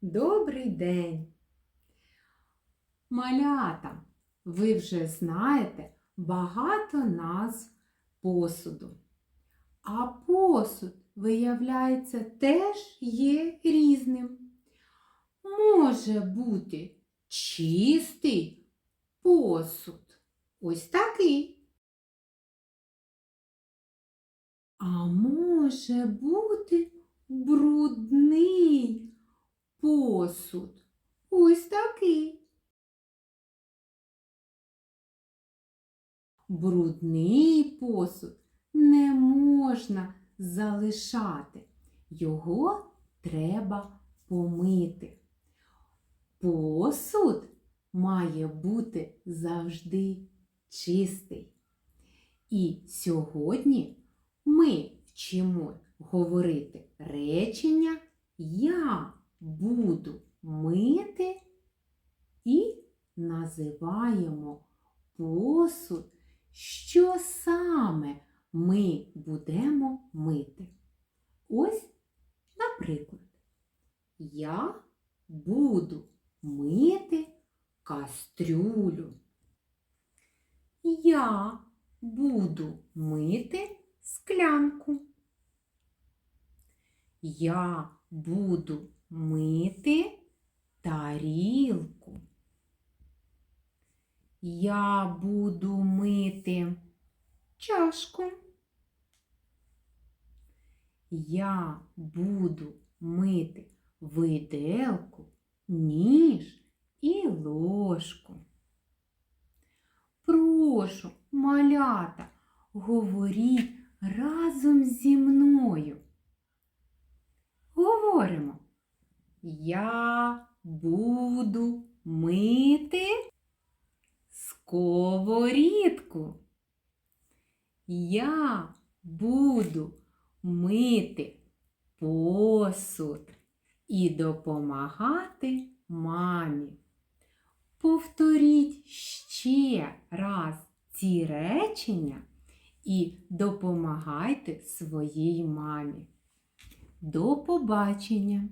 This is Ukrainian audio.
Добрий день! Малята, ви вже знаєте багато назв посуду. А посуд, виявляється, теж є різним. Може бути чистий посуд. Ось такий. А може бути брудний посуд. Ось такий. Брудний посуд не можна залишати. Його треба помити. Посуд має бути завжди чистий. І сьогодні ми вчимо говорити речення Я буду мити і називаємо посуд, що саме ми будемо мити. Ось, наприклад, я буду мити кастрюлю. Я буду мити склянку. Я буду мити тарілку. Я буду мити чашку. Я буду мити виделку, ніж і ложку. Прошу, малята, говоріть разом зі мною. Говоримо. Я буду мити сковорідку. Я буду мити посуд і допомагати мамі. Повторіть ще раз ці речення і допомагайте своїй мамі. До побачення!